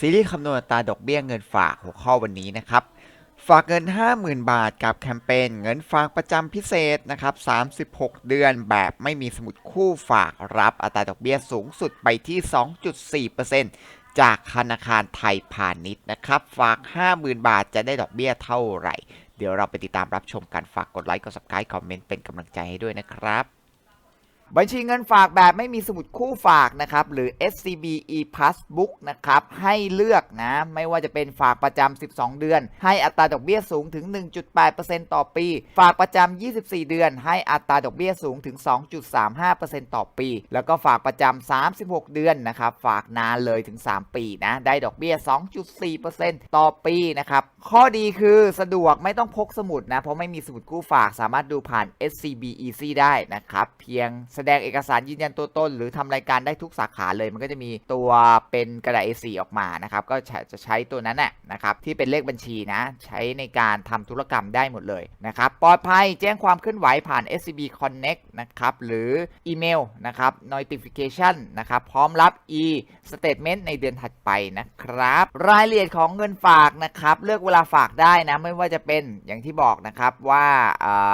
ซีรีส์คำนวณอัตราดอกเบี้ยเงินฝากหัวข้อวันนี้นะครับ ฝากเงิน 50,000 บาทกับแคมเปญเงินฝากประจำพิเศษนะครับ 36 เดือนแบบไม่มีสมุดคู่ฝากรับอัตราดอกเบี้ยสูงสุดไปที่ 2.4%จากธนาคารไทยพาณิชย์นะครับ ฝาก 50,000 บาทจะได้ดอกเบี้ยเท่าไหร่ เดี๋ยวเราไปติดตามรับชมกันฝากกดไลค์กด subscribe คอมเมนต์เป็นกำลังใจให้ด้วยนะครับ บัญชีเงินฝากแบบไม่มีสมุดคู่ฝากนะครับ หรือ SCB ePassbook นะครับ ให้เลือกนะ ไม่ว่าจะเป็นฝากประจำ 12 เดือน ให้อัตราดอกเบี้ยสูงถึง 1.8%ต่อปี ฝากประจำ 24 เดือน ให้อัตราดอกเบี้ยสูงถึง 2.35%ต่อปี แล้วก็ฝากประจำ 36 เดือนนะครับ ฝากนานเลยถึง 3 ปีนะ ได้ดอกเบี้ย 2.4%ต่อปีนะครับ ข้อดีคือสะดวกไม่ต้องพกสมุดนะ เพราะไม่มีสมุดคู่ฝาก สามารถดูผ่าน SCB Easy ได้นะครับ เพียงแสดงเอกสารยืนยันตัวตนหรือทำรายการได้ทุกสาขาเลยมันก็จะมีตัวเป็นกระดาษ A4 ออกมานะครับก็จะใช้ตัวนั้นแหละนะครับที่เป็นเลขบัญชีนะใช้ในการทำธุรกรรมได้หมดเลยนะครับปลอดภัยแจ้งความเคลื่อนไหวผ่าน SCB Connect นะครับหรืออีเมลนะครับ notification นะครับพร้อมรับ e statement ในเดือนถัดไปนะครับ รายละเอียดของเงินฝากนะครับเลือกเวลาฝากได้นะไม่ว่าจะเป็นอย่างที่บอกนะครับว่า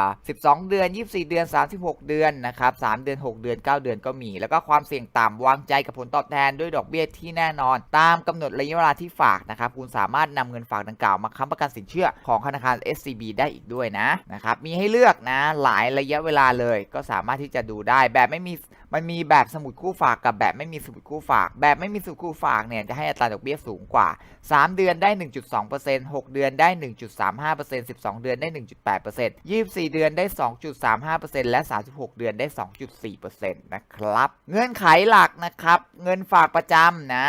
12 เดือน 24 เดือน 36 เดือนนะครับ3เดือน6 เดือน 9 เดือนก็มี แล้วก็ความเสี่ยงต่ำวางใจกับผลตอบแทนด้วยดอกเบี้ยที่แน่นอน ตามกำหนดระยะเวลาที่ฝากนะครับคุณสามารถนำเงินฝากดังกล่าวมาค้ำประกันสินเชื่อของธนาคาร SCB ได้อีกด้วยนะนะครับมีให้เลือกนะหลายระยะเวลาเลย ก็สามารถที่จะดูได้แบบไม่มี มันมีแบบสมุดคู่ฝากกับแบบไม่มีสมุดคู่ฝาก แบบไม่มีสมุดคู่ฝากเนี่ยจะให้อัตราดอกเบี้ยสูงกว่า 3 เดือนได้ 1.2% 6 เดือนได้ 1.35% 12 เดือนได้ 1.8% 24 เดือนได้ 2.35%และ 36 เดือนได้ 2.4%นะครับ เงื่อนไขหลักนะครับ เงินฝากประจำนะ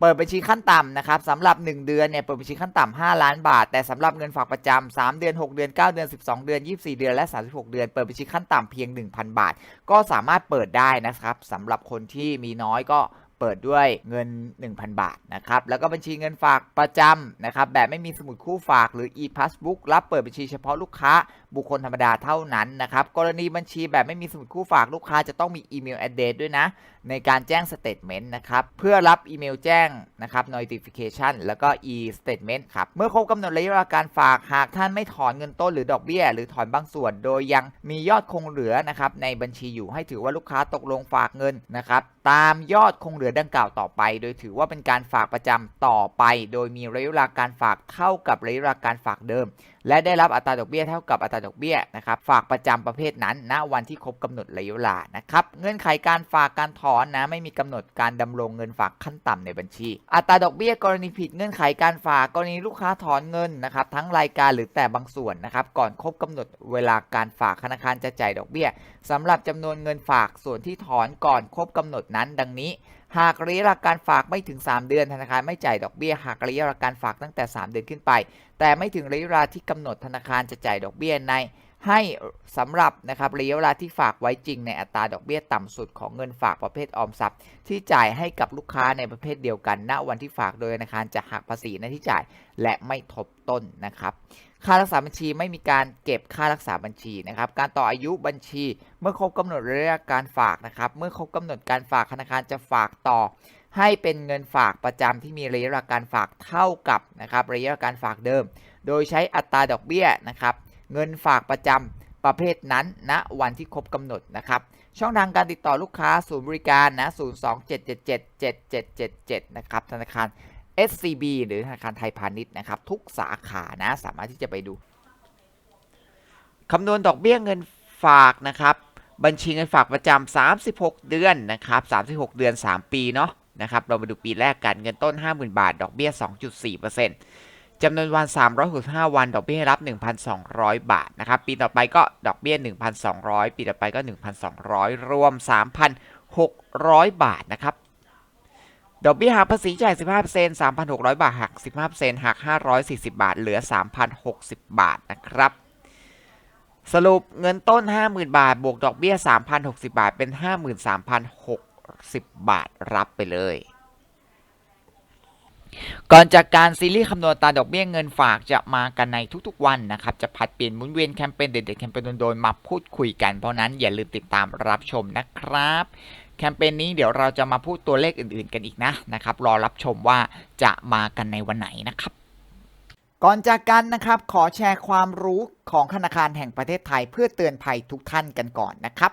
เปิดบัญชีขั้นต่ำนะครับสำหรับ 1 เดือนเนี่ยเปิดบัญชีขั้นต่ำ5ล้านบาท แต่สำหรับเงินฝากประจำ3เดือน 6 เดือน 9 เดือน 12 เดือน 24 เดือนและ 36 เดือน เปิดบัญชีขั้นต่ำเพียง 1,000 บาท ก็สามารถเปิดได้นะครับสำหรับคนที่มีน้อยก็เปิดด้วยเงิน 1,000 บาทนะครับแล้วก็บัญชีเงินฝากประจำนะครับแบบไม่มีสมุดคู่ฝากหรือ e-passbook รับเปิดบัญชีเฉพาะลูกค้า บุคคลธรรมดาเท่านั้นนะครับ กรณีบัญชีแบบไม่มีสมุดคู่ฝากลูกค้าจะต้องมีอีเมล address ด้วยนะ ในการแจ้ง statement นะครับ เพื่อรับอีเมลแจ้งนะครับ notification แล้วก็ e statement ครับ เมื่อครบกำหนดระยะเวลาการฝากหากท่านไม่ถอนเงินต้นหรือดอกเบี้ย หรือถอนบางส่วน โดยยังมียอดคงเหลือนะครับในบัญชีอยู่ให้ถือว่าลูกค้าตกลงฝากเงินนะครับตามยอดคงเหลือดังกล่าวต่อไป โดยถือว่าเป็นการฝากประจำต่อไป โดยมีระยะเวลาการฝากเท่ากับระยะเวลาการฝากเดิม และได้รับอัตราดอกเบี้ยเท่ากับอัตราดอกเบี้ยนะครับฝากประจำประเภทนั้นณวันที่ครบกำหนดระยะเวลานะครับเงื่อนไขการฝากการถอนนะไม่มีกำหนดการดำรงเงินฝากขั้นต่ำในบัญชี อัตราดอกเบี้ยกรณีผิดเงื่อนไขการฝากกรณีลูกค้าถอนเงินนะครับทั้งรายการหรือแต่บางส่วนนะครับก่อนครบกำหนดเวลาการฝากธนาคารจะจ่ายดอกเบี้ยสำหรับจำนวนเงินฝากส่วนที่ถอนก่อนครบกำหนดนั้นดังนี้ หากระยะเวลาการฝากไม่ถึง 3 เดือนธนาคารไม่จ่ายดอกเบี้ย หากระยะเวลาการฝากตั้งแต่ 3 เดือนขึ้นไป แต่ไม่ถึงระยะเวลาที่กำหนดธนาคารจะจ่ายดอกเบี้ยใน ให้สำหรับนะครับระยะเวลาที่ฝากไว้จริงในอัตราดอกเบี้ยต่ำสุดของเงินฝากประเภทออมทรัพย์ ที่จ่ายให้กับลูกค้าในประเภทเดียวกัน ณวันที่ฝากโดยธนาคารจะหักภาษีในที่จ่ายและไม่ทบต้นนะครับค่ารักษาบัญชีไม่มีการเก็บค่ารักษาบัญชีนะครับ การต่ออายุบัญชี เมื่อครบกำหนดระยะการฝากนะครับ เมื่อครบกำหนดการฝากธนาคารจะฝากต่อ ให้เป็นเงินฝากประจำที่มีระยะเวลาการฝากเท่ากับนะครับระยะเวลาการฝากเดิม โดยใช้อัตราดอกเบี้ยนะครับ เงินฝากประจำประเภทนั้นณวันที่ครบกำหนดนะครับ ช่องทางการติดต่อลูกค้าศูนย์บริการนะ 027777777 นะครับ ธนาคาร SCB หรือธนาคารไทยพาณิชย์นะครับ ทุกสาขานะ สามารถที่จะไปดูคำนวณดอกเบี้ยเงินฝากนะครับ บัญชีเงินฝากประจำ36 เดือนนะครับ36 เดือน 3 ปีเนาะนะครับ เรามาดูปีแรกกันเงินต้น 50,000 บาท ดอกเบี้ย 2.4% จำนวนวัน 365 วัน ดอกเบี้ยรับ 1,200 บาทนะครับ ปีต่อไปก็ดอกเบี้ย 1,200 ปีต่อไปก็ 1,200 รวม 3,600 บาทนะครับ ดอกเบี้ยหักภาษีจ่าย15% 3,600 บาท หัก 15%หัก 540 บาท เหลือ 3,060 บาทนะครับ สรุปเงินต้น 50,000 บาท บวกดอกเบี้ย 3,060 บาท เป็น 53,060 บาท รับไปเลย ก่อนจากการซีรีส์คำนวณตาดอกเบี้ยเงินฝากจะมากันในทุกๆวันนะครับ จะผัดเปลี่ยนหมุนเวียนแคมเปญเด็ดๆแคมเปญโดนๆมาพูดคุยกัน เพราะนั้นอย่าลืมติดตามรับชมนะครับ แคมเปญนี้เดี๋ยวเราจะมาพูดตัวเลขอื่น ๆกันอีกนะนะครับ รอรับชมว่าจะมากันในวันไหนนะครับ ก่อนจากกันนะครับขอแชร์ความรู้ของธนาคารแห่งประเทศไทยเพื่อเตือนภัยทุกท่านกันก่อนนะครับ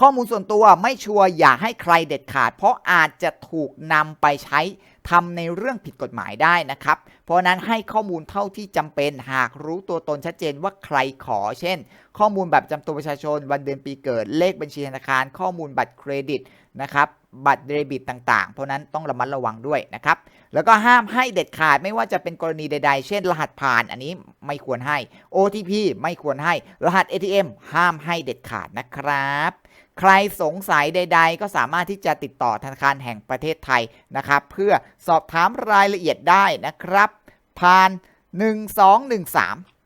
ข้อมูลส่วนตัวไม่ชัวร์อย่าให้ใครเด็ดขาด เพราะอาจจะถูกนำไปใช้ทำในเรื่องผิดกฎหมายได้นะครับ เพราะนั้นให้ข้อมูลเท่าที่จำเป็นหากรู้ตัวตนชัดเจนว่าใครขอ เช่น ข้อมูลแบบจำตัวประชาชนวันเดือนปีเกิดเลขบัญชีธนาคาร ข้อมูลบัตรเครดิตนะครับ บัตรเดบิตต่างๆ เพราะนั้นต้องระมัดระวังด้วยนะครับ แล้วก็ห้ามให้เด็ดขาดไม่ว่าจะเป็นกรณีใด ๆ เช่น รหัสผ่านอันนี้ไม่ควรให้ OTP ไม่ควรให้ รหัส ATM ห้ามให้เด็ดขาดนะครับใครสงสัยใด ๆ ก็สามารถที่จะติดต่อธนาคารแห่งประเทศไทยนะครับ เพื่อสอบถามรายละเอียดได้นะครับ ผ่าน 1213